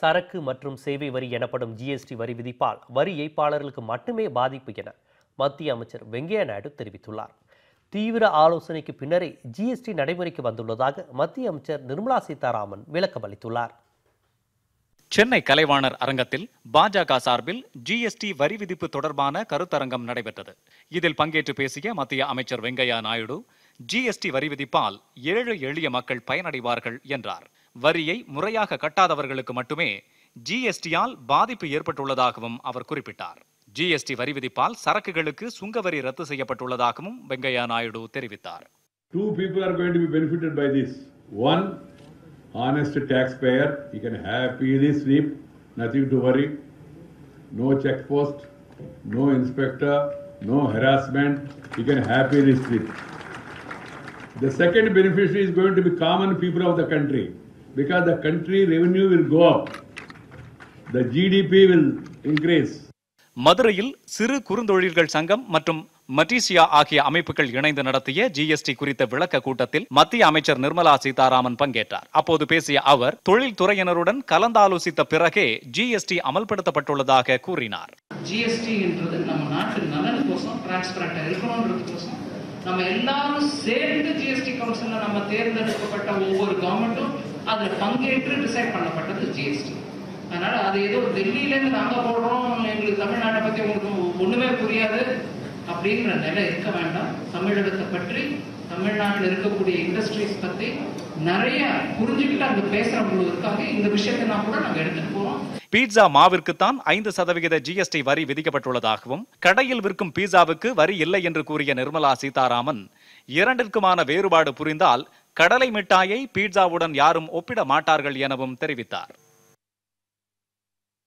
சரக்கு மற்றும் சேவை வரி எனப்படும் ஜிஎஸ்டி வரி விதிப்பால் வரி ஏய்ப்பாளர்களுக்கு மட்டுமே பாதிப்பு என மத்திய அமைச்சர் வெங்கையா நாயுடு தெரிவித்துள்ளார். தீவிர ஆலோசனைக்கு பின்னரே ஜிஎஸ்டி நடைமுறைக்கு வந்துள்ளதாக மத்திய அமைச்சர் நிர்மலா சீதாராமன் விளக்கம் அளித்துள்ளார். சென்னை கலைவாணர் அரங்கத்தில் பாஜக சார்பில் ஜிஎஸ்டி வரி விதிப்பு தொடர்பான கருத்தரங்கம் நடைபெற்றது. இதில் பங்கேற்று பேசிய மத்திய அமைச்சர் வெங்கையா நாயுடு ஜிஎஸ்டி வரி விதிப்பால் ஏழை எளிய மக்கள் பயனடைவார்கள் என்றார். வரியை முறையாக கட்டாதவர்களுக்கு மட்டுமே ஜிஎஸ்டியால் பாதிப்பு ஏற்பட்டுள்ளதாகவும் அவர் குறிப்பிட்டார் ஜிஎஸ்டி வரி விதிப்பால் சரக்குகளுக்கு சுங்க வரி ரத்து செய்யப்பட்டுள்ளதாகவும் வெங்கையா நாயுடு தெரிவித்தார் Two people are going to be benefited by this. One, honest taxpayer, he can happily sleep, nothing to worry, no check post, no inspector, no harassment, he can happily sleep. The second beneficiary is going to be common people of the country because the country revenue will go up, the GDP will increase. மதுரையில் சிறு குறுந்தொழில்கள் சங்கம் மற்றும் மட்டீசியா ஆகிய அமைப்புகள் இணைந்து நடத்திய GST குறித்த விளக்க கூட்டத்தில் மத்திய அமைச்சர் நிர்மலா சீதாராமன் பங்கேற்றார் அப்போது பேசிய அவர் தொழில்துறையினருடன் கலந்தாலோசித்த பிறகே ஜிஎஸ்டி அமல்படுத்தப்பட்டுள்ளதாக கூறினார் ஜிஎஸ்டின்றது நம்ம நாட்டு நலனுக்கோசம் டிரான்ஸ்பரண்டா இருக்கணுன்றதுக்கோசம் நம்ம எல்லாரும் சேர்ந்து ஜிஎஸ்டி கவுன்சில்ல நம்ம தேர்ந்தெடுக்கப்பட்ட ஒவ்வொரு கவர்மெண்ட்டும் அதுல பங்கேற்று டிசைட் பண்ணப்பட்டது ஜிஎஸ்டி அதனால அது ஏதோ டெல்லியிலேருந்து நாங்கள் போடுறோம் எங்களுக்கு தமிழ்நாட்டை பற்றி உங்களுக்கு ஒன்றுமே புரியாது அப்படிங்கிற நிலை இருக்க வேண்டாம். தமிழகத்தை பற்றி தமிழ்நாட்டில் இருக்கக்கூடிய இண்டஸ்ட்ரீஸ் பற்றி நிறைய புரிஞ்சுக்கிட்டு அங்கே பேசுறவங்களும் இருக்காங்க. இந்த விஷயத்தை நான் கூட நாங்கள் எடுத்துட்டு போகிறோம் பீட்சா மாவிற்கு தான் ஐந்து சதவிகித ஜிஎஸ்டி வரி விதிக்கப்பட்டுள்ளதாகவும் கடையில் விற்கும் பீட்சாவுக்கு வரி இல்லை என்று கூறிய நிர்மலா சீதாராமன் இரண்டிற்குமான வேறுபாடு புரிந்தால் கடலை மிட்டாயை பீட்சாவுடன் யாரும் ஒப்பிட மாட்டார்கள் எனவும் தெரிவித்தார்.